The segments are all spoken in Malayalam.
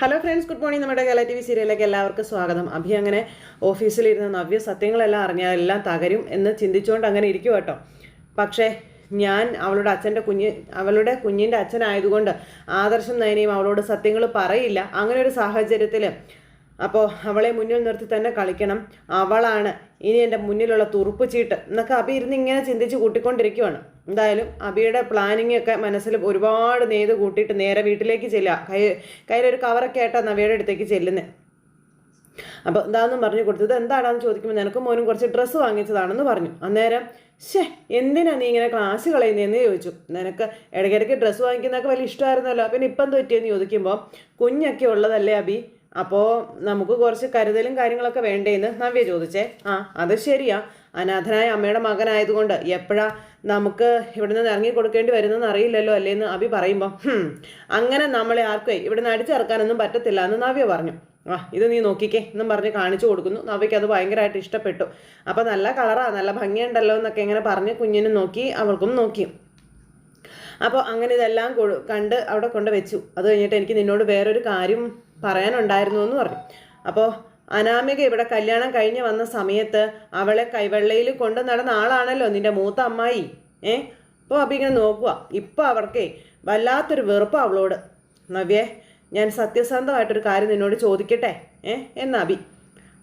ഹലോ ഫ്രണ്ട്സ് ഗുഡ് മോർണിംഗ് നമ്മുടെ കേരള ടി വി സീരിയലിലേക്ക് എല്ലാവർക്കും സ്വാഗതം. അഭി അങ്ങനെ ഓഫീസിലിരുന്ന് നവ്യ സത്യങ്ങളെല്ലാം അറിഞ്ഞാൽ എല്ലാം തകരും എന്ന് ചിന്തിച്ചുകൊണ്ട് അങ്ങനെ ഇരിക്കും കേട്ടോ പക്ഷേ ഞാൻ അവളുടെ അച്ഛന്റെ കുഞ്ഞ് അവളുടെ കുഞ്ഞിന്റെ അച്ഛനായതുകൊണ്ട് ആദർശം നയനയും അവളോട് സത്യങ്ങൾ പറയില്ല. അങ്ങനെ ഒരു സാഹചര്യത്തിൽ അപ്പോൾ അവളെ മുന്നിൽ നിർത്തി തന്നെ കളിക്കണം. അവളാണ് ഇനി എന്റെ മുന്നിലുള്ള തുറുപ്പ് ചീട്ട് എന്നൊക്കെ അഭി ഇരുന്ന് ഇങ്ങനെ ചിന്തിച്ച് കൂട്ടിക്കൊണ്ടിരിക്കുവാണ്. എന്തായാലും അബിയുടെ പ്ലാനിങ് ഒക്കെ മനസ്സിൽ ഒരുപാട് നെയ്ത് കൂട്ടിയിട്ട് നേരെ വീട്ടിലേക്ക് ചെല്ലുക. കൈ കയ്യിലൊരു കവറൊക്കെ ആയിട്ടാണ് അവയുടെ അടുത്തേക്ക് ചെല്ലുന്നത് അപ്പോൾ എന്താണെന്ന് പറഞ്ഞു കൊടുത്തത് എന്താണെന്ന് ചോദിക്കുമ്പോൾ നിനക്ക് മോനും കുറച്ച് ഡ്രസ്സ് വാങ്ങിച്ചതാണെന്ന് പറഞ്ഞു. അന്നേരം ഷേ എന്തിനാ നീ ഇങ്ങനെ ക്ലാസ് കളയുന്നതെന്ന് ചോദിച്ചു. നിനക്ക് ഇടയ്ക്കിടയ്ക്ക് ഡ്രസ്സ് വാങ്ങിക്കുന്നതൊക്കെ വലിയ ഇഷ്ടമായിരുന്നല്ലോ. പിന്നെ ഇപ്പം എന്ത് പറ്റിയെന്ന് ചോദിക്കുമ്പോൾ കുഞ്ഞൊക്കെ ഉള്ളതല്ലേ അബി? അപ്പോൾ നമുക്ക് കുറച്ച് കരുതലും കാര്യങ്ങളൊക്കെ വേണ്ടേന്ന് നവ്യ ചോദിച്ചേ. ആ അത് ശരിയാ. അനാഥനായ അമ്മയുടെ മകനായതുകൊണ്ട് എപ്പോഴാ നമുക്ക് ഇവിടെ നിന്ന് ഇറങ്ങി കൊടുക്കേണ്ടി വരുന്നെന്ന് അറിയില്ലല്ലോ അല്ലേന്ന് അബി പറയുമ്പോൾ "ഹും, അങ്ങനെ നമ്മളെ ആർക്കും ഇവിടെ നിന്ന് അടിച്ചിറക്കാനൊന്നും പറ്റത്തില്ല എന്ന് നവ്യ പറഞ്ഞു. ആ ഇത് നീ നോക്കിക്കേ എന്നും പറഞ്ഞ് കാണിച്ചു കൊടുക്കുന്നു. നവ്യയ്ക്ക് അത് ഭയങ്കരമായിട്ട് ഇഷ്ടപ്പെട്ടു. അപ്പോൾ നല്ല കളറാണ് നല്ല ഭംഗിയുണ്ടല്ലോ എന്നൊക്കെ ഇങ്ങനെ പറഞ്ഞ് കുഞ്ഞിനും നോക്കി അവൾക്കും നോക്കി. അപ്പോൾ അങ്ങനെ ഇതെല്ലാം കണ്ട് അവിടെ കൊണ്ട് വെച്ചു. അത് കഴിഞ്ഞിട്ട് എനിക്ക് നിന്നോട് വേറൊരു കാര്യം പറയാനുണ്ടായിരുന്നു എന്ന് പറഞ്ഞു. അപ്പോൾ അനാമിക ഇവിടെ കല്യാണം കഴിഞ്ഞ് വന്ന സമയത്ത് അവളെ കൈവെള്ളയിൽ കൊണ്ടു നടന്ന ആളാണല്ലോ നിന്റെ മൂത്ത അമ്മായി. ഏ? അപ്പോൾ അപ്പം ഇങ്ങനെ നോക്കുക ഇപ്പം അവർക്കേ വല്ലാത്തൊരു വെറുപ്പ് അവളോട്. നവ്യേ ഞാൻ സത്യസന്ധമായിട്ടൊരു കാര്യം നിന്നോട് ചോദിക്കട്ടെ? ഏ? എന്ന അബി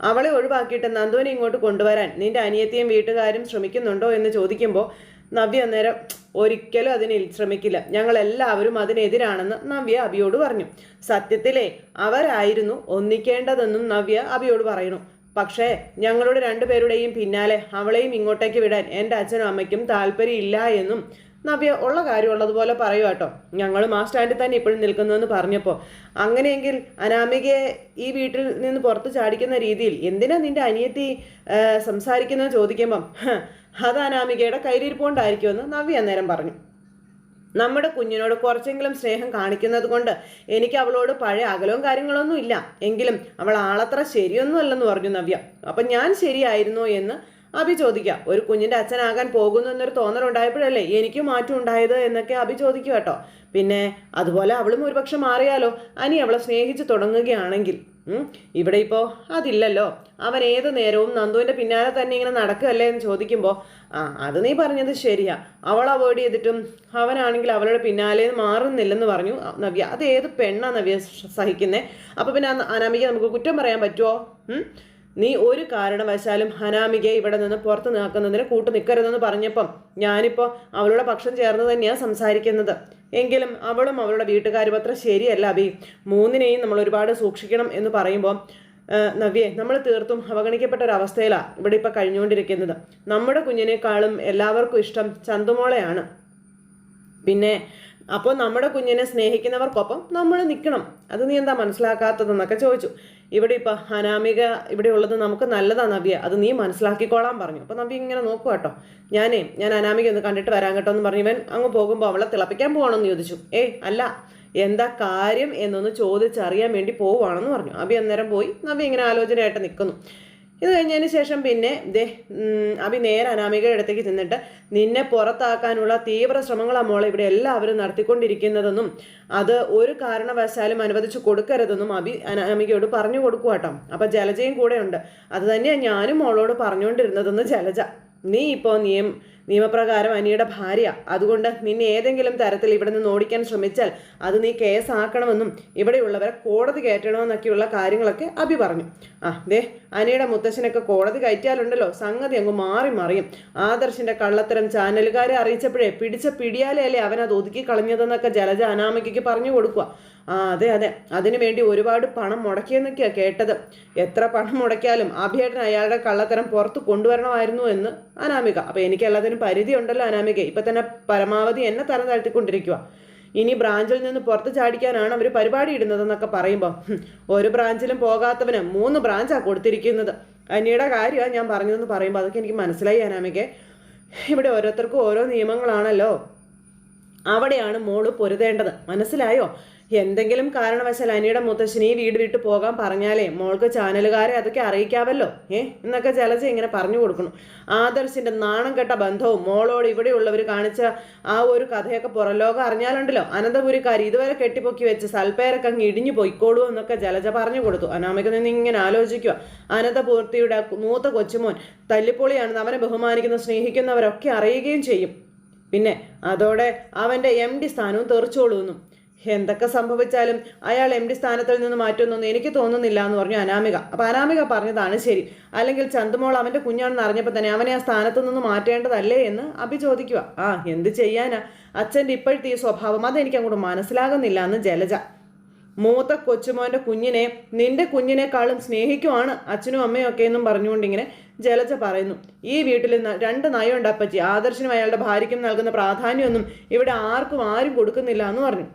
അവളെ ഒഴിവാക്കിയിട്ട് നന്ദുവിനെ ഇങ്ങോട്ട് കൊണ്ടുവരാൻ നിന്റെ അനിയത്തിയും വീട്ടുകാരും ശ്രമിക്കുന്നുണ്ടോ എന്ന് ചോദിക്കുമ്പോൾ നവ്യ അന്നേരം ഒരിക്കലും അതിന് ശ്രമിക്കില്ല. ഞങ്ങൾ എല്ലാവരും അതിനെതിരാണെന്ന് നവ്യ അബിയോട് പറഞ്ഞു. സത്യത്തിലെ അവരായിരുന്നു ഒന്നിക്കേണ്ടതെന്നും നവ്യ അബിയോട് പറയുന്നു. പക്ഷേ ഞങ്ങളുടെ രണ്ടുപേരുടെയും പിന്നാലെ അവളെയും ഇങ്ങോട്ടേക്ക് വിടാൻ എന്റെ അച്ഛനും അമ്മയ്ക്കും താല്പര്യമില്ല എന്നും നവ്യ ഉള്ള കാര്യമുള്ളതുപോലെ പറയൂ കേട്ടോ. ഞങ്ങളും ആ സ്റ്റാൻഡിൽ തന്നെ ഇപ്പോഴും നിൽക്കുന്നതെന്ന് പറഞ്ഞപ്പോൾ. അങ്ങനെയെങ്കിൽ അനാമികയെ ഈ വീട്ടിൽ നിന്ന് പുറത്ത് ചാടിക്കുന്ന രീതിയിൽ എന്തിനാ നിന്റെ അനിയത്തി സംസാരിക്കുന്നത് ചോദിക്കുമ്പം? "ഹ, അത് അനാമികയുടെ കയ്യിലിരിപ്പുകൊണ്ടായിരിക്കുമെന്ന് നവ്യ അന്നേരം പറഞ്ഞു. നമ്മുടെ കുഞ്ഞിനോട് കുറച്ചെങ്കിലും സ്നേഹം കാണിക്കുന്നത് കൊണ്ട് എനിക്ക് അവളോട് പഴയ അകലവും കാര്യങ്ങളൊന്നും ഇല്ല. എങ്കിലും അവൾ ആളത്ര ശരിയൊന്നും അല്ലെന്ന് പറഞ്ഞു നവ്യ. അപ്പം ഞാൻ ശരിയായിരുന്നോ എന്ന് അഭി ചോദിക്കാം. ഒരു കുഞ്ഞിന്റെ അച്ഛനാകാൻ പോകുന്നു എന്നൊരു തോന്നലുണ്ടായപ്പോഴല്ലേ എനിക്ക് മാറ്റം ഉണ്ടായത് എന്നൊക്കെ അഭി ചോദിക്കും കേട്ടോ. പിന്നെ അതുപോലെ അവളും ഒരുപക്ഷെ മാറിയാലോ? അനി അവളെ സ്നേഹിച്ച് തുടങ്ങുകയാണെങ്കിൽ. ഇവിടെ ഇപ്പോൾ അതില്ലല്ലോ. അവൻ ഏത് നേരവും നന്ദുവിന്റെ പിന്നാലെ തന്നെ ഇങ്ങനെ നടക്കുകയല്ലേ എന്ന് ചോദിക്കുമ്പോൾ ആ അത് നീ പറഞ്ഞത് ശരിയാ. അവൾ അവോയ്ഡ് ചെയ്തിട്ടും അവനാണെങ്കിൽ അവളുടെ പിന്നാലെ മാറുന്നില്ലെന്ന് പറഞ്ഞു. നവ്യ അത് ഏത് പെണ്ണാണ് നവ്യ സഹിക്കുന്നത് അപ്പോൾ പിന്നെ അനാമിക നമുക്ക് കുറ്റം പറയാൻ പറ്റുമോ? നീ ഒരു കാരണവശാലും ഹനാമികയെ ഇവിടെ നിന്ന് പുറത്ത് നിൽക്കുന്നതിന് കൂട്ടു നിൽക്കരുതെന്ന് പറഞ്ഞപ്പം ഞാനിപ്പോൾ അവളുടെ പക്ഷം ചേർന്ന് തന്നെയാണ് സംസാരിക്കുന്നത്. എങ്കിലും അവളും അവളുടെ വീട്ടുകാരും അത്ര ശരിയല്ല അബി മൂന്നിനെയും നമ്മൾ ഒരുപാട് സൂക്ഷിക്കണം എന്ന് പറയുമ്പോൾ നവ്യെ നമ്മൾ തീർത്തും അവഗണിക്കപ്പെട്ട ഒരു അവസ്ഥയിലാണ് ഇവിടെ ഇപ്പോൾ കഴിഞ്ഞുകൊണ്ടിരിക്കുന്നത്. നമ്മുടെ കുഞ്ഞിനേക്കാളും എല്ലാവർക്കും ഇഷ്ടം ചന്തുമോളയാണ്. പിന്നെ അപ്പോൾ നമ്മുടെ കുഞ്ഞിനെ സ്നേഹിക്കുന്നവർക്കൊപ്പം നമ്മൾ നിൽക്കണം. അത് നീ എന്താ മനസ്സിലാക്കാത്തതെന്നൊക്കെ ചോദിച്ചു. ഇവിടെ ഇപ്പം അനാമിക ഇവിടെ ഉള്ളത് നമുക്ക് നല്ലതാണ് നവ്യ. അത് നീ മനസ്സിലാക്കിക്കോളാൻ പറഞ്ഞു. അപ്പോൾ നവ്യ ഇങ്ങനെ നോക്കുക കേട്ടോ ഞാനേ ഞാൻ അനാമിക ഒന്ന് കണ്ടിട്ട് വരാൻ കേട്ടോ എന്ന് പറഞ്ഞു. ഇവൻ അങ്ങ് പോകുമ്പോൾ അവളെ തിളപ്പിക്കാൻ പോകണമെന്ന് ചോദിച്ചു. ഏയ് അല്ല എന്താ കാര്യം എന്നൊന്ന് ചോദിച്ചറിയാൻ വേണ്ടി പോവുകയാണെന്ന് പറഞ്ഞു. അബി അന്നേരം പോയി നവ്യ ഇങ്ങനെ ആലോചനയായിട്ട് നിൽക്കുന്നു ഇത് കഴിഞ്ഞതിന് ശേഷം പിന്നെ ദേ അഭി നേരെ അനാമികയുടെ അടുത്തേക്ക് ചെന്നിട്ട് നിന്നെ പുറത്താക്കാനുള്ള തീവ്ര ശ്രമങ്ങളാണ് മോളെ ഇവിടെ എല്ലാവരും നടത്തിക്കൊണ്ടിരിക്കുന്നതെന്നും അത് ഒരു കാരണവശാലും അനുവദിച്ചു കൊടുക്കരുതെന്നും അഭി അനാമികയോട് പറഞ്ഞു കൊടുക്കുക കേട്ടോ അപ്പം ജലജയും കൂടെ ഉണ്ട് അത് തന്നെയാണ് ഞാനും മോളോട് പറഞ്ഞുകൊണ്ടിരുന്നതെന്ന് ജലജ. നീ ഇപ്പോൾ നിയം നിയമപ്രകാരം അനിയുടെ ഭാര്യ. അതുകൊണ്ട് നിന്നെ ഏതെങ്കിലും തരത്തിൽ ഇവിടെ നിന്ന് ഓടിക്കാൻ ശ്രമിച്ചാൽ അത് നീ കേസാക്കണമെന്നും ഇവിടെയുള്ളവരെ കോടതി കയറ്റണമെന്നൊക്കെയുള്ള കാര്യങ്ങളൊക്കെ അഭി പറഞ്ഞു. ആ ദേ അനിയുടെ മുത്തശ്ശനൊക്കെ കോടതി കയറ്റിയാലുണ്ടല്ലോ. സംഗതി അങ്ങ് മാറി മറിയും. ആദർശിന്റെ കള്ളത്തരം ചാനലുകാരെ അറിയിച്ചപ്പോഴേ പിടിച്ച പിടിയാലല്ലേ അവൻ അത് ഒതുക്കി കളഞ്ഞതെന്നൊക്കെ ജലജ അനാമയ്ക്ക് പറഞ്ഞു കൊടുക്കുക ആ അതെ അതെ. അതിനു വേണ്ടി ഒരുപാട് പണം മുടക്കിയെന്നൊക്കെയാ കേട്ടത്. എത്ര പണം മുടക്കിയാലും അഭിയേട്ടൻ അയാളുടെ കള്ളത്തരം പുറത്ത് കൊണ്ടുവരണമായിരുന്നു എന്ന് അനാമിക. അപ്പൊ എനിക്ക് എല്ലാത്തിനും പരിധി ഉണ്ടല്ലോ അനാമിക. ഇപ്പൊ തന്നെ പരമാവധി എന്നെ തരം താഴ്ത്തിക്കൊണ്ടിരിക്കുക ഇനി ബ്രാഞ്ചിൽ നിന്ന് പുറത്ത് ചാടിക്കാനാണ് അവർ പരിപാടി ഇടുന്നതെന്നൊക്കെ പറയുമ്പോൾ ഒരു ബ്രാഞ്ചിലും പോകാത്തവന് മൂന്ന് ബ്രാഞ്ചാണ് കൊടുത്തിരിക്കുന്നത്. അനിയുടെ കാര്യമാണ് ഞാൻ പറഞ്ഞതെന്ന് പറയുമ്പോൾ അതൊക്കെ എനിക്ക് മനസ്സിലായി അനാമികെ. ഇവിടെ ഓരോരുത്തർക്കും ഓരോ നിയമങ്ങളാണല്ലോ. അവിടെയാണ് മോൾ പൊരുതേണ്ടത്. മനസ്സിലായോ? എന്തെങ്കിലും കാരണവശാൽ അനിയുടെ മുത്തശ്ശന് ഈ വീട് വിട്ട് പോകാൻ പറഞ്ഞാലേ മോൾക്ക് ചാനലുകാരെ അതൊക്കെ അറിയിക്കാവല്ലോ? ഏ? എന്നൊക്കെ ജലജ ഇങ്ങനെ പറഞ്ഞു കൊടുക്കണം ആദർശിന്റെ നാണം കെട്ട ബന്ധവും മോളോട് ഇവിടെയുള്ളവർ കാണിച്ച ആ ഒരു കഥയൊക്കെ പുറലോകം അറിഞ്ഞാലുണ്ടല്ലോ. അനന്തപുരിക്കാർ ഇതുവരെ കെട്ടിപ്പൊക്കി വെച്ച് സൽപ്പേരൊക്കെ അങ്ങ് ഇടിഞ്ഞു പോയിക്കോളൂ എന്നൊക്കെ ജലജ പറഞ്ഞു കൊടുത്തു. അനാമിക നിന്ന് ഇങ്ങനെ ആലോചിക്കുക അനന്തപൂർത്തിയുടെ മൂത്ത കൊച്ചുമോൻ തല്ലിപ്പൊളിയാണെന്ന് അവനെ ബഹുമാനിക്കുന്ന സ്നേഹിക്കുന്നവരൊക്കെ അറിയുകയും ചെയ്യും. പിന്നെ അതോടെ അവന്റെ എം ഡി സ്ഥാനവും തെറിച്ചോളൂന്നും. എന്തൊക്കെ സംഭവിച്ചാലും അയാൾ എം ഡി സ്ഥാനത്തിൽ നിന്ന് മാറ്റുമെന്നൊന്നും എനിക്ക് തോന്നുന്നില്ല എന്ന് പറഞ്ഞു അനാമിക. അപ്പം അനാമിക പറഞ്ഞതാണ് ശരി. അല്ലെങ്കിൽ ചന്തുമോൾ അവന്റെ കുഞ്ഞാണെന്ന് അറിഞ്ഞപ്പോൾ തന്നെ അവനെ ആ സ്ഥാനത്തു നിന്ന് മാറ്റേണ്ടതല്ലേ എന്ന് അഭി ചോദിക്കുക. ആ എന്ത് ചെയ്യാനാ? അച്ഛന്റെ ഇപ്പോഴത്തെ ഈ സ്വഭാവം അതെനിക്ക് അങ്ങോട്ട് മനസ്സിലാകുന്നില്ല എന്ന് ജലജ. മൂത്ത കൊച്ചുമോന്റെ കുഞ്ഞിനെ നിന്റെ കുഞ്ഞിനേക്കാളും സ്നേഹിക്കുവാണ് അച്ഛനും അമ്മയും ഒക്കെ എന്നും പറഞ്ഞുകൊണ്ടിങ്ങനെ ജലജ പറയുന്നു. ഈ വീട്ടിൽ രണ്ട് നയമുണ്ട് അപ്പച്ചി. ആദർശനും അയാളുടെ ഭാര്യയ്ക്കും നൽകുന്ന പ്രാധാന്യമൊന്നും ഇവിടെ ആർക്കും ആരും കൊടുക്കുന്നില്ല എന്ന് പറഞ്ഞു.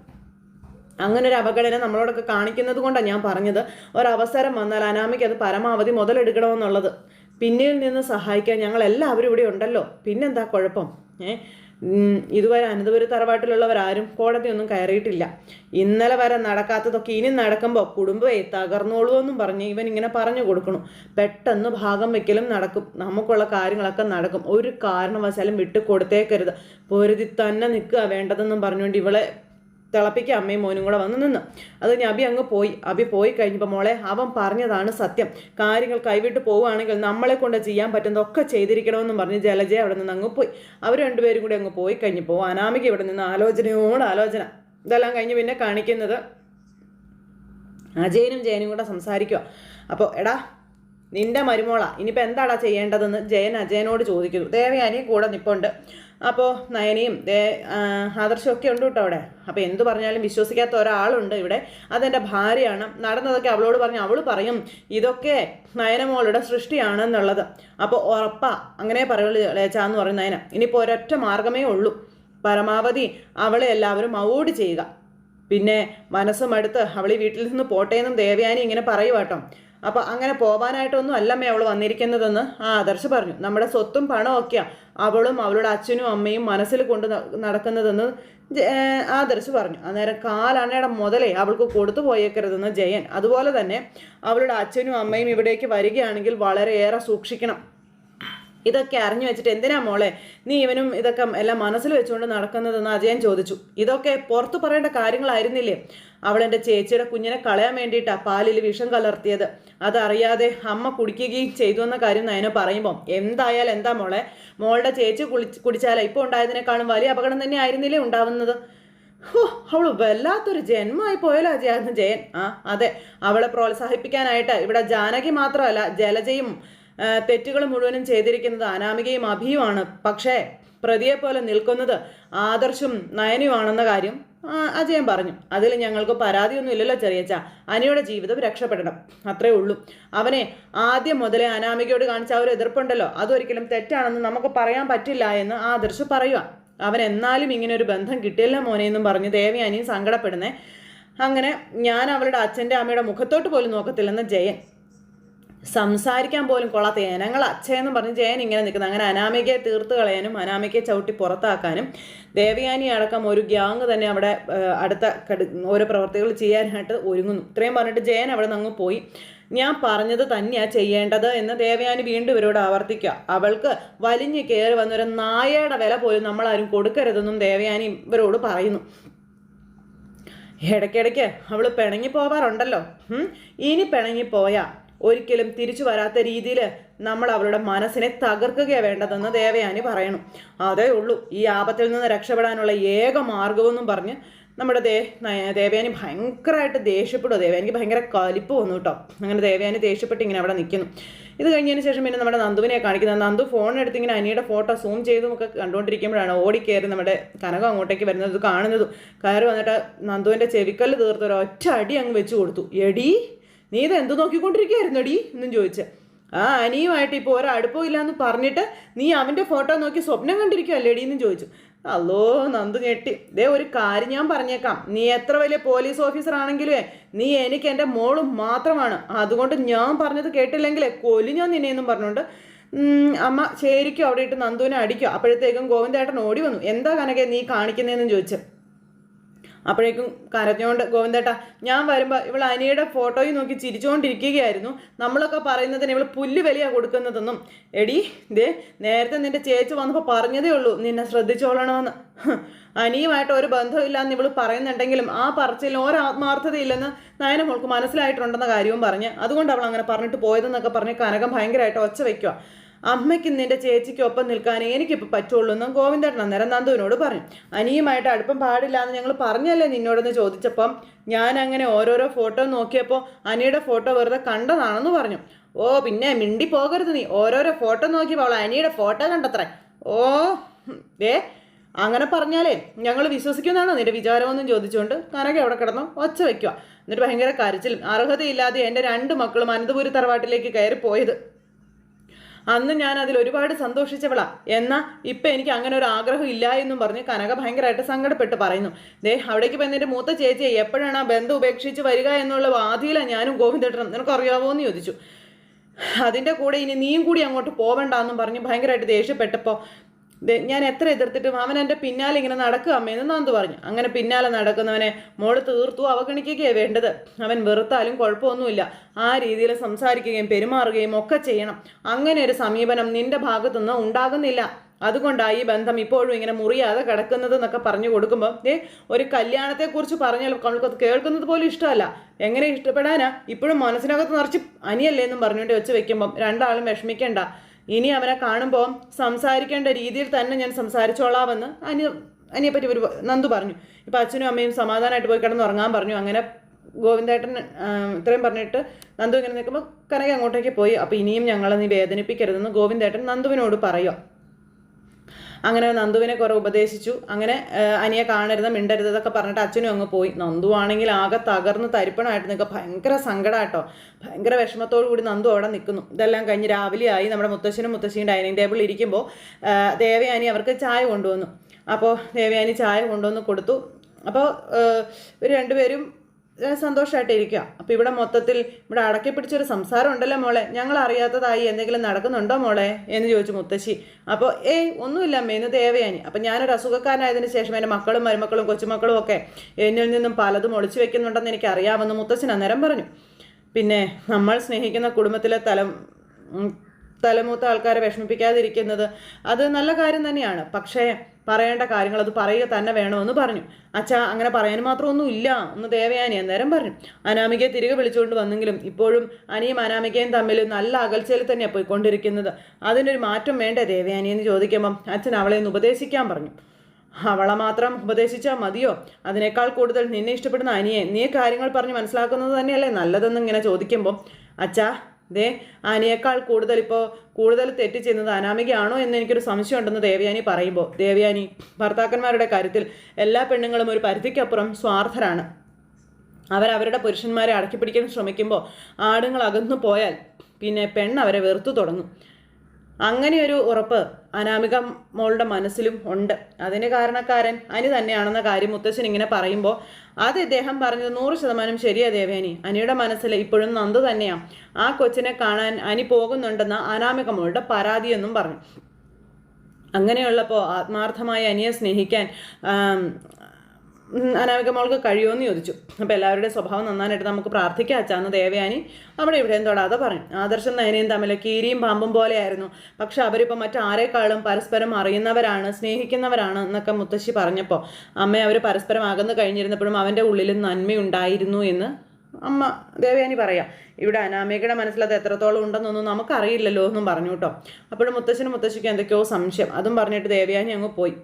അങ്ങനെ ഒരു അവഗണന നമ്മളോടൊക്കെ കാണിക്കുന്നത് കൊണ്ടാണ് ഞാൻ പറഞ്ഞത്. ഒരവസരം വന്നാൽ അനാമിക്ക് അത് പരമാവധി മുതലെടുക്കണമെന്നുള്ളത്. പിന്നിൽ നിന്ന് സഹായിക്കാൻ ഞങ്ങൾ എല്ലാവരും ഇവിടെ ഉണ്ടല്ലോ. പിന്നെന്താ കുഴപ്പം? ഏ? ഇതുവരെ അനന്തപുര തറവാട്ടിലുള്ളവരാരും കോടതിയൊന്നും കയറിയിട്ടില്ല. ഇന്നലെ വരെ നടക്കാത്തതൊക്കെ ഇനി നടക്കുമ്പോൾ കുടുംബമേ തകർന്നോളൂ എന്നും പറഞ്ഞ് ഇവൻ ഇങ്ങനെ പറഞ്ഞു കൊടുക്കണം. പെട്ടെന്ന് ഭാഗം വെക്കലും നടക്കും. നമുക്കുള്ള കാര്യങ്ങളൊക്കെ നടക്കും. ഒരു കാരണവശാലും വിട്ടു കൊടുത്തേക്കരുത് പൊരുതി തന്നെ നിൽക്കുക വേണ്ടതെന്നും പറഞ്ഞുകൊണ്ട് ഇവളെ തിളപ്പിക്കുക അമ്മയും മോനും കൂടെ വന്ന് നിന്ന്. അത് കഴിഞ്ഞ് അബി അങ്ങ് പോയി. അബി പോയി കഴിഞ്ഞപ്പോൾ മോളെ അവൻ പറഞ്ഞതാണ് സത്യം. കാര്യങ്ങൾ കൈവിട്ട് പോവുകയാണെങ്കിൽ നമ്മളെ കൊണ്ട് ചെയ്യാൻ പറ്റുന്നതൊക്കെ ചെയ്തിരിക്കണമെന്നും പറഞ്ഞ് ജലജയ അവിടെ നിന്ന് അങ്ങ് പോയി. അവർ രണ്ടുപേരും കൂടി അങ്ങ് പോയി കഴിഞ്ഞപ്പോൾ അനാമിക ഇവിടെ നിന്ന് ആലോചനയോട് ആലോചന. ഇതെല്ലാം കഴിഞ്ഞ് പിന്നെ കാണിക്കുന്നത് അജയനും ജയനും കൂടെ സംസാരിക്കുക അപ്പോൾ എടാ നിന്റെ മരുമോളാ. ഇനിയിപ്പോൾ എന്താടാ ചെയ്യേണ്ടതെന്ന് ജയൻ അജയനോട് ചോദിക്കുന്നു. ദേവയാനി കൂടെ നിപ്പുണ്ട്. അപ്പോൾ നയനയും ദേ ആ, ആദർശവും ഒക്കെ ഉണ്ട് കേട്ടോ അവിടെ. അപ്പോൾ എന്തു പറഞ്ഞാലും വിശ്വസിക്കാത്ത ഒരാളുണ്ട് ഇവിടെ. അതെന്റെ ഭാര്യയാണ്. നടന്നതൊക്കെ അവളോട് പറഞ്ഞു അവൾ പറയും ഇതൊക്കെ നയനമോളുടെ സൃഷ്ടിയാണെന്നുള്ളത്. അപ്പോൾ ഉറപ്പ അങ്ങനെ പറയുള്ളൂ ലേച്ചാന്ന് പറയും നയന. ഇനിയിപ്പോൾ ഒരൊറ്റ മാർഗമേ ഉള്ളൂ. പരമാവധി അവളെ എല്ലാവരും അവോയ്ഡ് ചെയ്യുക. പിന്നെ മനസ്സുമടുത്ത് അവളീ വീട്ടിൽ നിന്ന് പോട്ടേന്നും ദേവയാനി ഇങ്ങനെ പറയുവാട്ടോ. അപ്പൊ അങ്ങനെ പോവാനായിട്ടൊന്നും അല്ലമ്മേ അവൾ വന്നിരിക്കുന്നതെന്ന്. ആ ആദർശ് പറഞ്ഞു. നമ്മുടെ സ്വത്തും പണവും ഒക്കെയാ. അവളും അവളുടെ അച്ഛനും അമ്മയും മനസ്സിൽ കൊണ്ട് നടക്കുന്നതെന്ന് ആദർശ് പറഞ്ഞു. അന്നേരം കാലണയുടെ മുതലേ അവൾക്ക് കൊടുത്തു പോയേക്കരുതെന്ന് ജയൻ. അതുപോലെ തന്നെ അവളുടെ അച്ഛനും അമ്മയും ഇവിടേക്ക് വരികയാണെങ്കിൽ വളരെയേറെ സൂക്ഷിക്കണം. ഇതൊക്കെ അറിഞ്ഞു വെച്ചിട്ട് എന്തിനാ മോളെ? നീ ഇവനും ഇതൊക്കെ എല്ലാം മനസ്സിൽ വെച്ചുകൊണ്ട് നടക്കുന്നതെന്ന് അജയൻ ചോദിച്ചു. ഇതൊക്കെ പുറത്തു പറയേണ്ട കാര്യങ്ങളായിരുന്നില്ലേ? അവൾ എന്റെ ചേച്ചിയുടെ കുഞ്ഞിനെ കളയാൻ വേണ്ടിയിട്ടാ പാലിൽ വിഷം കലർത്തിയത്. അതറിയാതെ അമ്മ കുടിക്കുകയും ചെയ്തു എന്ന കാര്യം നയന പറയുമ്പോൾ എന്തായാലും എന്താ മോളെ? മോളുടെ ചേച്ചി കുളി കുടിച്ചാലേ ഇപ്പോൾ ഉണ്ടായതിനേക്കാളും വലിയ അപകടം തന്നെ ആയിരുന്നില്ലേ ഉണ്ടാവുന്നത്? ഹോ അവൾ വല്ലാത്തൊരു ജന്മമായി പോയല്ലോ അജയായിരുന്നു ജയൻ. ആ അതെ അവളെ പ്രോത്സാഹിപ്പിക്കാനായിട്ട് ഇവിടെ ജാനകി മാത്രമല്ല ജലജയും തെറ്റുകൾ മുഴുവനും ചെയ്തിരിക്കുന്നത് അനാമികയും അഭിയുമാണ്. പക്ഷേ പ്രതിയെ പോലെ നിൽക്കുന്നത് ആദർശും നയനുമാണെന്ന കാര്യം അജയൻ പറഞ്ഞു. അതിൽ ഞങ്ങൾക്ക് പരാതിയൊന്നും ഇല്ലല്ലോ ചെറിയച്ച അനിയുടെ ജീവിതം രക്ഷപ്പെടണം. അത്രേ ഉള്ളൂ. അവനെ ആദ്യം മുതലേ അനാമികയോട് കാണിച്ച ഒരു എതിർപ്പുണ്ടല്ലോ. അതൊരിക്കലും തെറ്റാണെന്ന് നമുക്ക് പറയാൻ പറ്റില്ല എന്ന് ആദർശ് പറയുക അവൻ എന്നാലും ഇങ്ങനെ ഒരു ബന്ധം കിട്ടിയല്ല മോനെ എന്നും പറഞ്ഞ് ദേവയാനിയും സങ്കടപ്പെടുന്നേ. അങ്ങനെ ഞാൻ അവളുടെ അച്ഛന്റെ അമ്മയുടെ മുഖത്തോട്ട് പോലും നോക്കത്തില്ലെന്ന് ജയൻ. സംസാരിക്കാൻ പോലും കൊള്ളാത്ത ഞങ്ങൾ അച്ഛയെന്നും പറഞ്ഞ് ജയൻ ഇങ്ങനെ നിൽക്കുന്നത് അങ്ങനെ അനാമികയെ തീർത്ത് കളയാനും അനാമികയെ ചവിട്ടി പുറത്താക്കാനും ദേവയാനി അടക്കം ഒരു ഗ്യാങ് തന്നെ അവിടെ അടുത്ത ഓരോ പ്രവർത്തികൾ ചെയ്യാനായിട്ട് ഒരുങ്ങുന്നു. ഇത്രയും പറഞ്ഞിട്ട് ജയൻ അവിടെ നിന്ന് അങ്ങ് പോയി. ഞാൻ പറഞ്ഞത് തന്നെയാ ചെയ്യേണ്ടത് എന്ന് ദേവയാനി വീണ്ടും ഇവരോട് ആവർത്തിക്കുക. അവൾക്ക് വലിഞ്ഞു കയറി വന്നൊരു നായയുടെ വില പോലും നമ്മളാരും കൊടുക്കരുതെന്നും ദേവയാനി ഇവരോട് പറയുന്നു. ഇടയ്ക്കിടയ്ക്ക് അവൾ പിണങ്ങി പോവാറുണ്ടല്ലോ. ഇനി പിണങ്ങി പോയാ ഒരിക്കലും തിരിച്ചു വരാത്ത രീതിയിൽ നമ്മൾ അവളുടെ മനസ്സിനെ തകർക്കുകയാണ് വേണ്ടതെന്ന് ദേവയാനി പറയണം. അതേ ഉള്ളൂ. ഈ ആപത്തിൽ നിന്ന് രക്ഷപ്പെടാനുള്ള ഏക മാർഗമെന്നും പറഞ്ഞ് നമ്മുടെ ദേ ദേവയാനി ഭയങ്കരമായിട്ട് ദേഷ്യപ്പെടുക ദേവയാനിക്ക് ഭയങ്കര കലിപ്പ് വന്നു കേട്ടോ. അങ്ങനെ ദേവയാനി ദേഷ്യപ്പെട്ട് ഇങ്ങനെ അവിടെ നിൽക്കുന്നു ഇത് കഴിഞ്ഞതിന് ശേഷം പിന്നെ നമ്മുടെ നന്ദുവിനെ കാണിക്കുന്നത്. നന്ദു ഫോൺ എടുത്ത് ഇങ്ങനെ അനിയുടെ ഫോട്ടോ സൂം ചെയ്തും ഒക്കെ കണ്ടുകൊണ്ടിരിക്കുമ്പോഴാണ് ഓടിക്കയറി നമ്മുടെ കനകം അങ്ങോട്ടേക്ക് വരുന്നത് കാണുന്നതും. കയറി വന്നിട്ട് നന്ദുവിന്റെ ചെവിക്കല്ല് തീർത്തൊരു ഒറ്റ അടി അങ്ങ് വെച്ച് കൊടുത്തു. എടി നീ ഇത് എന്ത് നോക്കിക്കൊണ്ടിരിക്കുകയായിരുന്നു എടി എന്നും ചോദിച്ച്. ആ അനിയുമായിട്ട് ഇപ്പോൾ ഒരടുപ്പവും ഇല്ലയെന്ന് പറഞ്ഞിട്ട് നീ അവന്റെ ഫോട്ടോ നോക്കി സ്വപ്നം കണ്ടിരിക്കുമല്ലേ എടി എന്നും ചോദിച്ചു. അല്ലോ നന്ദു ഞെട്ടി. ദേ ഒരു കാര്യം ഞാൻ പറഞ്ഞേക്കാം. നീ എത്ര വലിയ പോലീസ് ഓഫീസർ ആണെങ്കിലേ നീ എനിക്ക് എന്റെ മോളും മാത്രമാണ്. അതുകൊണ്ട് ഞാൻ പറഞ്ഞത് കേട്ടില്ലെങ്കിലേ കൊലി ഞാൻ നിന്നെയെന്നും പറഞ്ഞുകൊണ്ട് അമ്മ ശരിക്കും അവിടെ ഇട്ട് നന്ദുവിനെ അടിക്കുക അപ്പോഴത്തേക്കും ഗോവിന്ദേട്ടൻ ഓടി വന്നു. എന്താ കനകെ നീ കാണിക്കുന്നതെന്നും ചോദിച്ചു. അപ്പോഴേക്കും കരഞ്ഞുകൊണ്ട് ഗോവിന്ദേട്ടാ ഞാൻ വരുമ്പോൾ ഇവൾ അനിയുടെ ഫോട്ടോയും നോക്കി ചിരിച്ചുകൊണ്ടിരിക്കുകയായിരുന്നു നമ്മളൊക്കെ പറയുന്നതിന് ഇവൾ പുല്ല് വലിയ കൊടുക്കുന്നതെന്നും. എടി ദേ നേരത്തെ നിന്റെ ചേച്ചി വന്നപ്പോൾ പറഞ്ഞതേ ഉള്ളൂ നിന്നെ ശ്രദ്ധിച്ചോളണമെന്ന്. അനിയുമായിട്ട് ഒരു ബന്ധമില്ലാന്ന് ഇവൾ പറയുന്നുണ്ടെങ്കിലും ആ പറച്ചിൽ ഒരാത്മാർത്ഥതയില്ലെന്ന് നയനമോൾക്ക് മനസ്സിലായിട്ടുണ്ടെന്ന കാര്യവും പറഞ്ഞ്. അതുകൊണ്ട് അവൾ അങ്ങനെ പറഞ്ഞിട്ട് പോയതെന്നൊക്കെ പറഞ്ഞ് കനകം ഭയങ്കരമായിട്ട് ഒച്ച വയ്ക്കുക അമ്മയ്ക്കും നിന്റെ ചേച്ചിക്കൊപ്പം നിൽക്കാനേ എനിക്കിപ്പോൾ പറ്റുള്ളൂ എന്നും ഗോവിന്ദേട്ടൻ അന്നേരം നന്ദുവിനോട് പറഞ്ഞു. അനിയുമായിട്ട് അടുപ്പം പാടില്ല എന്ന് ഞങ്ങൾ പറഞ്ഞല്ലേ നിന്നോടെന്ന് ചോദിച്ചപ്പം? ഞാൻ അങ്ങനെ ഓരോരോ ഫോട്ടോ നോക്കിയപ്പോൾ അനിയുടെ ഫോട്ടോ വെറുതെ കണ്ടതാണെന്ന് പറഞ്ഞു. ഓ പിന്നെ മിണ്ടി പോകരുത് നീ. ഓരോരോ ഫോട്ടോ നോക്കിയപ്പോൾ അവൾ അനിയുടെ ഫോട്ടോ കണ്ടത്രേ. ഓ ഏ അങ്ങനെ പറഞ്ഞാലേ ഞങ്ങൾ വിശ്വസിക്കുന്നതാണോ നിന്റെ വിചാരമൊന്നും ചോദിച്ചുകൊണ്ട് കനക അവിടെ കിടന്നു ഒച്ച വയ്ക്കുക എന്നിട്ട് ഭയങ്കര കരച്ചിലും അർഹതയില്ലാതെ എന്റെ രണ്ട് മക്കളും അനന്തപുരി തറവാട്ടിലേക്ക് കയറി പോയത് അന്ന് ഞാൻ അതിൽ ഒരുപാട് സന്തോഷിച്ചവളാ. എന്നാ ഇപ്പം എനിക്ക് അങ്ങനെ ഒരു ആഗ്രഹം ഇല്ല എന്നും പറഞ്ഞ് കനക ഭയങ്കരമായിട്ട് സങ്കടപ്പെട്ട് പറയുന്നു. ദേ അവിടേക്ക് പോയി എന്റെ മൂത്ത ചേച്ചിയെ എപ്പോഴാണ് ആ ബന്ധം ഉപേക്ഷിച്ച് വരിക എന്നുള്ള വാതിയിലാണ് ഞാനും ഗോവിന്ദേട്ടനും. നിനക്കറിയാവോ എന്ന് ചോദിച്ചു. അതിന്റെ കൂടെ ഇനി നീയും കൂടി അങ്ങോട്ട് പോവണ്ടെന്നും പറഞ്ഞ് ഭയങ്കരമായിട്ട് ദേഷ്യപ്പെട്ടപ്പോൾ ഞാൻ എത്ര എതിർത്തിട്ടും അവൻ എന്റെ പിന്നാലെ ഇങ്ങനെ നടക്കുക അമ്മയെന്ന് നന്ദു പറഞ്ഞു. അങ്ങനെ പിന്നാലെ നടക്കുന്നവനെ മോൾ തീർത്തു അവഗണിക്കുകയാണ് വേണ്ടത്. അവൻ വെറുത്താലും കുഴപ്പമൊന്നുമില്ല. ആ രീതിയിൽ സംസാരിക്കുകയും പെരുമാറുകയും ഒക്കെ ചെയ്യണം. അങ്ങനെ ഒരു സമീപനം നിന്റെ ഭാഗത്തുനിന്ന് ഉണ്ടാകുന്നില്ല. അതുകൊണ്ടാണ് ഈ ബന്ധം ഇപ്പോഴും ഇങ്ങനെ മുറിയാതെ കിടക്കുന്നത് എന്നൊക്കെ പറഞ്ഞു കൊടുക്കുമ്പോൾ ദേ ഒരു കല്യാണത്തെക്കുറിച്ച് പറഞ്ഞാൽ അവൾക്ക് കേൾക്കുന്നത് പോലും ഇഷ്ടമല്ല. എങ്ങനെ ഇഷ്ടപ്പെടാനാ? ഇപ്പോഴും മനസ്സിനകത്ത് നിറച്ച് അനിയല്ലേ എന്നും പറഞ്ഞുകൊണ്ട് വെച്ച് വെക്കുമ്പം രണ്ടാളും വിഷമിക്കണ്ട. ഇനി അവനെ കാണുമ്പോൾ സംസാരിക്കേണ്ട രീതിയിൽ തന്നെ ഞാൻ സംസാരിച്ചോളാമെന്ന് അനിയ അനിയെപ്പറ്റി ഒരു നന്ദു പറഞ്ഞു. ഇപ്പം അച്ഛനും അമ്മയും സമാധാനമായിട്ട് പോയി കിടന്ന് ഉറങ്ങാൻ പറഞ്ഞു. അങ്ങനെ ഗോവിന്ദേട്ടൻ ഇത്രയും പറഞ്ഞിട്ട് നന്ദു ഇങ്ങനെ നിൽക്കുമ്പോൾ കനക അങ്ങോട്ടേക്ക് പോയി. അപ്പോൾ ഇനിയും ഞങ്ങളെ നീ വേദനിപ്പിക്കരുതെന്ന് ഗോവിന്ദേട്ടൻ നന്ദുവിനോട് പറയുക അങ്ങനെ നന്ദുവിനെ കുറെ ഉപദേശിച്ചു. അങ്ങനെ അനിയെ കാണരുത് മിണ്ടരുത് പറഞ്ഞിട്ട് അച്ഛനും അങ്ങ് പോയി. നന്ദു ആണെങ്കിൽ ആകെ തകർന്ന് തരിപ്പണമായിട്ട് നിൽക്കുക. ഭയങ്കര സങ്കടമാട്ടോ ഭയങ്കര വിഷമത്തോടു കൂടി നന്ദു അവിടെ നിൽക്കുന്നു. ഇതെല്ലാം കഴിഞ്ഞ് രാവിലെ ആയി നമ്മുടെ മുത്തശ്ശനും മുത്തശ്ശിയും ഡൈനിങ് ടേബിളിൽ ഇരിക്കുമ്പോൾ ദേവയാനി അവർക്ക് ചായ കൊണ്ടുവന്നു. അപ്പോൾ ദേവയാനി ചായ കൊണ്ടുവന്ന് കൊടുത്തു. അപ്പോൾ ഇവർ രണ്ടുപേരും സന്തോഷമായിട്ട് ഇരിക്കുക അപ്പോൾ ഇവിടെ മൊത്തത്തിൽ ഇവിടെ അടക്കി പിടിച്ചൊരു സംസാരം ഉണ്ടല്ലോ മോളെ. ഞങ്ങൾ അറിയാത്തതായി എന്തെങ്കിലും നടക്കുന്നുണ്ടോ മോളെ? എന്ന് ചോദിച്ചു മുത്തശ്ശി. അപ്പോൾ ഏയ് ഒന്നുമില്ല മേന്ന് ദേവയാനി. അപ്പം ഞാനൊരു അസുഖക്കാരനായതിനു ശേഷം എന്റെ മക്കളും മരുമക്കളും കൊച്ചുമക്കളും ഒക്കെ എന്നിൽ നിന്നും പലതും ഒളിച്ചു വെക്കുന്നുണ്ടെന്ന് എനിക്ക് അറിയാമെന്ന് മുത്തശ്ശൻ അന്നേരം പറഞ്ഞു. പിന്നെ നമ്മൾ സ്നേഹിക്കുന്ന കുടുംബത്തിലെ തലം തലമൂത്ത ആൾക്കാരെ വിഷമിപ്പിക്കാതിരിക്കുന്നത് അത് നല്ല കാര്യം തന്നെയാണ്. പക്ഷേ പറയേണ്ട കാര്യങ്ങൾ അത് പറയുക തന്നെ വേണമെന്ന് പറഞ്ഞു. അച്ഛാ അങ്ങനെ പറയാൻ മാത്രമൊന്നും ഇല്ല എന്ന് ദേവയാനി അന്നേരം പറഞ്ഞു. അനാമികയെ തിരികെ വിളിച്ചുകൊണ്ട് വന്നെങ്കിലും ഇപ്പോഴും അനിയും അനാമികയും തമ്മിൽ നല്ല അകൽച്ചയിൽ തന്നെയാണ് പോയിക്കൊണ്ടിരിക്കുന്നത്. അതിനൊരു മാറ്റം വേണ്ടേ ദേവയാനി എന്ന് ചോദിക്കുമ്പം അച്ഛൻ അവളെ ഒന്ന് ഉപദേശിക്കാൻ പറഞ്ഞു. അവളെ മാത്രം ഉപദേശിച്ചാൽ മതിയോ? അതിനേക്കാൾ കൂടുതൽ നിന്നെ ഇഷ്ടപ്പെടുന്ന അനിയെ നീ കാര്യങ്ങൾ പറഞ്ഞ് മനസ്സിലാക്കുന്നത് തന്നെയല്ലേ നല്ലതെന്ന് ഇങ്ങനെ ചോദിക്കുമ്പോൾ അച്ഛാ ദേ ആനയേക്കാൾ കൂടുതൽ ഇപ്പോൾ കൂടുതൽ തെറ്റ് ചെയ്യുന്നത് അനാമികയാണോ എന്ന് എനിക്കൊരു സംശയമുണ്ടെന്ന് ദേവയാനി പറയുമ്പോൾ ദേവയാനി ഭർത്താക്കന്മാരുടെ കാര്യത്തിൽ എല്ലാ പെണ്ണുങ്ങളും ഒരു പരിധിക്കപ്പുറം സ്വാർത്ഥരാണ്. അവരവരുടെ പുരുഷന്മാരെ അടക്കി പിടിക്കാൻ ശ്രമിക്കുമ്പോൾ ആടുങ്ങൾ അകന്നു പോയാൽ പിന്നെ പെണ്ണ് അവരെ വെറുത്തു തുടങ്ങും. അങ്ങനെയൊരു ഉറപ്പ് അനാമിക മോളുടെ മനസ്സിലും ഉണ്ട്. അതിന് കാരണക്കാരൻ അനി തന്നെയാണെന്ന കാര്യം മുത്തശ്ശൻ ഇങ്ങനെ പറയുമ്പോൾ അത് ഇദ്ദേഹം പറഞ്ഞത് നൂറ് ശതമാനം ശരിയാ ദേവേനി. അനിയുടെ മനസ്സിൽ ഇപ്പോഴും നന്ദു തന്നെയാണ് ആ കൊച്ചിനെ കാണാൻ അനി പോകുന്നുണ്ടെന്ന അനാമിക മോളുടെ പരാതിയെന്നും പറഞ്ഞു. അങ്ങനെയുള്ളപ്പോൾ ആത്മാർത്ഥമായി അനിയെ സ്നേഹിക്കാൻ അനാമിക മോൾക്ക് കഴിയുമെന്ന് ചോദിച്ചു. അപ്പോൾ എല്ലാവരുടെയും സ്വഭാവം നന്നായിട്ട് നമുക്ക് പ്രാർത്ഥിക്കാം അച്ചാന്ന് ദേവയാനി അവിടെ ഇവിടെയും തൊടാതെ പറഞ്ഞു. ആദർശം നയനയും തമ്മിൽ കീരിയും പാമ്പും പോലെയായിരുന്നു. പക്ഷെ അവരിപ്പോൾ മറ്റാരേക്കാളും പരസ്പരം അറിയുന്നവരാണ് സ്നേഹിക്കുന്നവരാണ് എന്നൊക്കെ മുത്തശ്ശി പറഞ്ഞപ്പോൾ അമ്മ അവർ പരസ്പരം അകന്നു കഴിഞ്ഞിരുന്നപ്പോഴും അവന്റെ ഉള്ളിൽ നന്മയുണ്ടായിരുന്നു എന്ന് അമ്മ ദേവയാനി പറയാം. ഇവിടെ അനാമികയുടെ മനസ്സിൽ അത് എത്രത്തോളം ഉണ്ടെന്നൊന്നും നമുക്കറിയില്ലല്ലോ എന്നും പറഞ്ഞു കേട്ടോ. അപ്പോഴും മുത്തശ്ശനും മുത്തശ്ശിക്കും എന്തൊക്കെയോ സംശയം. അതും പറഞ്ഞിട്ട് ദേവയാനി അങ്ങ് പോയി.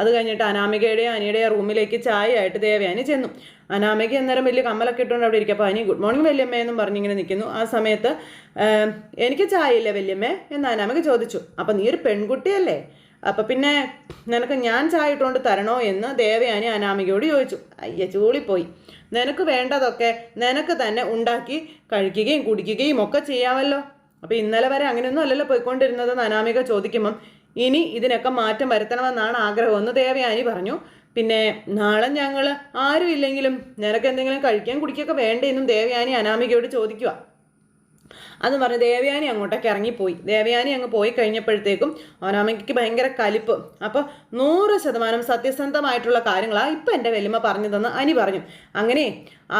അത് കഴിഞ്ഞിട്ട് അനാമികയുടെയും അനിയുടെയും റൂമിലേക്ക് ചായയായിട്ട് ദേവയാനി ചെന്നു. അനാമിക അന്നേരം വലിയ കമ്മലൊക്കെ ഇട്ടുകൊണ്ട് അവിടെ ഇരിക്കും അപ്പോൾ അനി ഗുഡ് മോർണിംഗ് വല്യമ്മ എന്നും പറഞ്ഞിങ്ങനെ നിൽക്കുന്നു ആ സമയത്ത് എനിക്ക് എനിക്ക് ചായയില്ല വല്യമ്മ എന്ന് അനാമിക ചോദിച്ചു. അപ്പം നീ ഒരു പെൺകുട്ടിയല്ലേ? അപ്പം പിന്നെ നിനക്ക് ഞാൻ ചായ ഇട്ടുകൊണ്ട് തരണോ എന്ന് ദേവയാനി അനാമികയോട് ചോദിച്ചു. അയ്യ ചൂളിപ്പോയി. നിനക്ക് വേണ്ടതൊക്കെ നിനക്ക് തന്നെ ഉണ്ടാക്കി കഴിക്കുകയും കുടിക്കുകയും ഒക്കെ ചെയ്യാമല്ലോ. അപ്പോൾ ഇന്നലെ വരെ അങ്ങനെയൊന്നും അല്ലല്ലോ പോയിക്കൊണ്ടിരുന്നത് അനാമിക ചോദിക്കുമ്പം ഇനി ഇതിനൊക്കെ മാറ്റം വരുത്തണമെന്നാണ് ആഗ്രഹമെന്ന് ദേവയാനി പറഞ്ഞു. പിന്നെ നാളെ ഞങ്ങൾ ആരും ഇല്ലെങ്കിലും നിനക്ക് എന്തെങ്കിലും കഴിക്കാൻ കുടിക്കുകയൊക്കെ വേണ്ടേ എന്നും ദേവയാനി അനാമികയോട് ചോദിക്കുക അത് പറഞ്ഞ് ദേവയാനി അങ്ങോട്ടേക്ക് ഇറങ്ങിപ്പോയി. ദേവയാനി അങ്ങ് പോയി കഴിഞ്ഞപ്പോഴത്തേക്കും അനാമികയ്ക്ക് ഭയങ്കര കലിപ്പ്. അപ്പോൾ നൂറ് ശതമാനം സത്യസന്ധമായിട്ടുള്ള കാര്യങ്ങളാണ് ഇപ്പം എന്റെ വലിമ പറഞ്ഞതെന്ന് അനി പറഞ്ഞു. അങ്ങനെ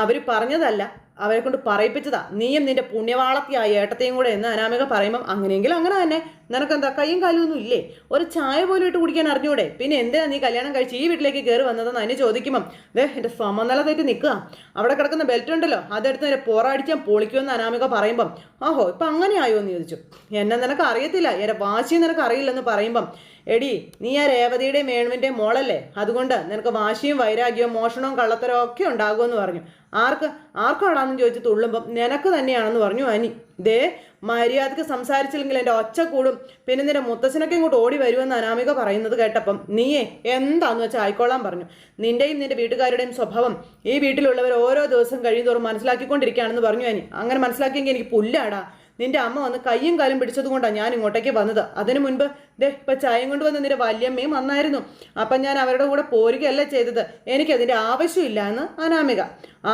അവർ പറഞ്ഞതല്ല അവരെ കൊണ്ട് പറയിപ്പിച്ചതാ. നീയും നിന്റെ പുണ്യവാളത്തിയായി ഏട്ടത്തെയും കൂടെ എന്ന് അനാമിക പറയുമ്പം അങ്ങനെയെങ്കിലും അങ്ങനെ തന്നെ നിനക്കെന്താ? കയ്യും കാലും ഒന്നും ഇല്ലേ? ഒരു ചായ പോലും ഇട്ട് കുടിക്കാൻ അറിഞ്ഞൂടെ? പിന്നെ എന്തിനാ നീ കല്യാണം കഴിച്ച് ഈ വീട്ടിലേക്ക് കയറി വന്നതെന്ന് അതിന് ചോദിക്കുമ്പം ദേ എന്റെ സമനില തെറ്റി നിൽക്കുക അവിടെ കിടക്കുന്ന ബെൽറ്റ് ഉണ്ടല്ലോ അതെടുത്ത് നേരെ പോറാടിച്ചാൽ പൊളിക്കുമെന്ന് അനാമിക പറയുമ്പം ഓഹോ ഇപ്പം അങ്ങനെ ആയോ? എന്ന് ചോദിച്ചു. എന്നെ നിനക്ക് അറിയത്തില്ല എന്റെ വാശി നിനക്ക് അറിയില്ലെന്ന് പറയുമ്പം എടി നീ ആ രേവതിയുടെയും മേണുവിന്റെയും മോളല്ലേ? അതുകൊണ്ട് നിനക്ക് വാശിയും വൈരാഗ്യവും മോഷണവും കള്ളത്തരവും ഒക്കെ ഉണ്ടാകുമെന്ന് പറഞ്ഞു. ആർക്ക് ആർക്കാടാന്ന് ചോദിച്ച് തുള്ളുമ്പം നിനക്ക് തന്നെയാണെന്ന് പറഞ്ഞു അനി. ദേ മര്യാദയ്ക്ക് സംസാരിച്ചില്ലെങ്കിൽ എന്റെ ഒച്ച കൂടും. പിന്നെ നിന്റെ മുത്തച്ഛനൊക്കെ ഇങ്ങോട്ട് ഓടി വരുമെന്ന് അനാമിക പറയുന്നത് കേട്ടപ്പം നീയേ എന്താന്ന് വെച്ചാൽ ആയിക്കോളാൻ പറഞ്ഞു. നിന്റെയും നിന്റെ വീട്ടുകാരുടെയും സ്വഭാവം ഈ വീട്ടിലുള്ളവർ ഓരോ ദിവസം കഴിയുന്നതോറും മനസ്സിലാക്കിക്കൊണ്ടിരിക്കുകയാണെന്ന് പറഞ്ഞു അനി. അങ്ങനെ മനസ്സിലാക്കിയെങ്കിൽ എനിക്ക് പുല്ലാടാ. നിന്റെ അമ്മ വന്ന് കയ്യും കാലും പിടിച്ചതുകൊണ്ടാണ് ഞാൻ ഇങ്ങോട്ടേക്ക് വന്നത്. അതിനു മുൻപ് ദേ ഇപ്പം ചായം കൊണ്ട് നിന്റെ വല്യമ്മയും വന്നായിരുന്നു. അപ്പം ഞാൻ അവരുടെ കൂടെ പോരുകയല്ല ചെയ്തത്. എനിക്കതിന്റെ ആവശ്യമില്ല എന്ന് അനാമിക.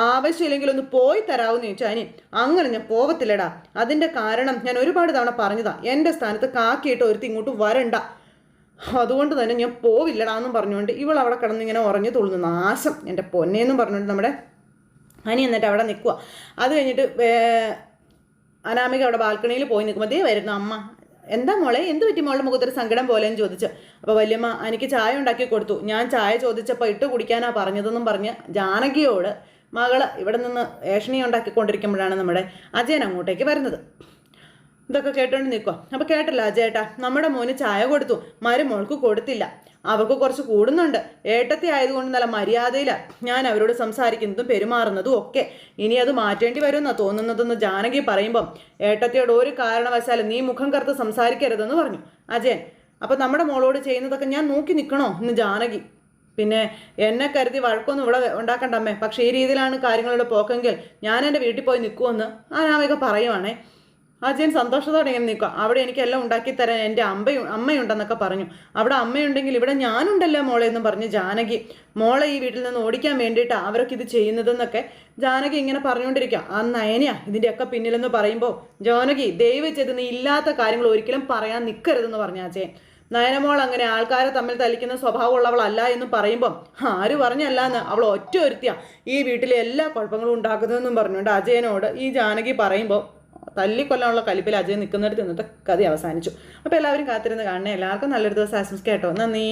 ആവശ്യമില്ലെങ്കിൽ ഒന്ന് പോയി തരാമെന്ന് ചോദിച്ചു അനി അങ്ങനെ ഞാൻ പോവത്തില്ലടാ. അതിന്റെ കാരണം ഞാൻ ഒരുപാട് തവണ പറഞ്ഞതാ. എന്റെ സ്ഥാനത്ത് കാക്കിയിട്ട് ഒരുത്തി ഇങ്ങോട്ട് വരണ്ട. അതുകൊണ്ട് തന്നെ ഞാൻ പോവില്ലടാ പോവില്ലടാന്നും പറഞ്ഞുകൊണ്ട് ഇവൾ അവിടെ കിടന്നിങ്ങനെ ഉറഞ്ഞു തുള്ളുന്നു. നാശം. എന്റെ പൊന്നേന്നും പറഞ്ഞുകൊണ്ട് നമ്മുടെ അനി എന്നിട്ട് അവിടെ നിൽക്കുക അത് കഴിഞ്ഞിട്ട് അനാമിക അവിടെ ബാൽക്കണിയിൽ പോയി നിൽക്കുമ്പോൾ ദേ വരുന്നു അമ്മ. എന്താ മോളെ എന്ത് പറ്റി മോളുടെ മുഖത്തൊരു സങ്കടം പോലെയെന്ന് ചോദിച്ചു. അപ്പോൾ വല്യമ്മ എനിക്ക് ചായ ഉണ്ടാക്കി കൊടുത്തു. ഞാൻ ചായ ചോദിച്ചപ്പോൾ ഇട്ട് കുടിക്കാനാ പറഞ്ഞതെന്നും പറഞ്ഞ് ജാനകിയോട് മകൾ ഇവിടെ നിന്ന് ഏഷണി ഉണ്ടാക്കിക്കൊണ്ടിരിക്കുമ്പോഴാണ് നമ്മുടെ അജയൻ അങ്ങോട്ടേക്ക് വരുന്നത്. ഇതൊക്കെ കേട്ടോണ്ട് നിൽക്കുക അപ്പോൾ കേട്ടല്ല അജയേട്ടാ നമ്മുടെ മോന് ചായ കൊടുത്തു. മരുമോൾക്ക് കൊടുത്തില്ല. അവർക്ക് കുറച്ച് കൂടുന്നുണ്ട്. ഏട്ടത്തി ആയതുകൊണ്ട് നല്ല മര്യാദയില. ഞാൻ അവരോട് സംസാരിക്കുന്നതും പെരുമാറുന്നതും ഒക്കെ. ഇനി അത് മാറ്റേണ്ടി വരുമെന്നാണ് തോന്നുന്നതെന്ന് ജാനകി പറയുമ്പം ഏട്ടത്തിയോട് ഒരു കാരണവശാലും നീ മുഖം കറുത്ത് സംസാരിക്കരുതെന്ന് പറഞ്ഞു. അജയൻ അപ്പം നമ്മുടെ മോളോട് ചെയ്യുന്നതൊക്കെ ഞാൻ നോക്കി നിൽക്കണോ എന്ന് ജാനകി. പിന്നെ എന്നെ കരുതി വഴക്കൊന്നും ഇവിടെ ഉണ്ടാക്കണ്ടമ്മേ പക്ഷേ ഈ രീതിയിലാണ് കാര്യങ്ങളുടെ പോക്കെങ്കിൽ ഞാൻ എന്റെ വീട്ടിൽ പോയി നിൽക്കുമെന്ന് അനാമിക പറയുവാണേ. അജയൻ സന്തോഷത്തോടെ ഇങ്ങനെ നിൽക്കുക. അവിടെ എനിക്കെല്ലാം ഉണ്ടാക്കി തരാൻ എന്റെ അമ്മയും അമ്മയുണ്ടെന്നൊക്കെ പറഞ്ഞു. അവിടെ അമ്മയുണ്ടെങ്കിൽ ഇവിടെ ഞാനുണ്ടല്ലോ മോളെ എന്നും പറഞ്ഞ് ജാനകി മോളെ ഈ വീട്ടിൽ നിന്ന് ഓടിക്കാൻ വേണ്ടിയിട്ടാണ് അവരൊക്കെ ഇത് ചെയ്യുന്നതെന്നൊക്കെ ജാനകി ഇങ്ങനെ പറഞ്ഞുകൊണ്ടിരിക്കുക. ആ നയനിയ ഇതിന്റെയൊക്കെ പിന്നിലെന്ന് പറയുമ്പോൾ ജാനകി ദയവ് ചെയ്ത് നീ ഇല്ലാത്ത കാര്യങ്ങൾ ഒരിക്കലും പറയാൻ നിൽക്കരുതെന്ന് പറഞ്ഞു അജയൻ. നയനമോൾ അങ്ങനെ ആൾക്കാരെ തമ്മിൽ തലിക്കുന്ന സ്വഭാവമുള്ളവളല്ല എന്ന് പറയുമ്പോൾ ആര് പറഞ്ഞല്ല എന്ന് അവൾ ഒറ്റ ഒരുത്തിയ ഈ വീട്ടിലെ എല്ലാ കുഴപ്പങ്ങളും ഉണ്ടാക്കുന്നതെന്നും പറഞ്ഞുകൊണ്ട് അജയനോട് ഈ ജാനകി പറയുമ്പോൾ തല്ലിക്കൊല്ലാനുള്ള കലിപ്പിൽ അജയ് നിൽക്കുന്നിടത്ത് ഇന്നത്തെ കഥ അവസാനിച്ചു. അപ്പോൾ എല്ലാവരും കാത്തിരുന്ന് കാണണേ. എല്ലാവർക്കും നല്ലൊരു ദിവസം ആശംസിക്കാം കേട്ടോ. നന്ദി.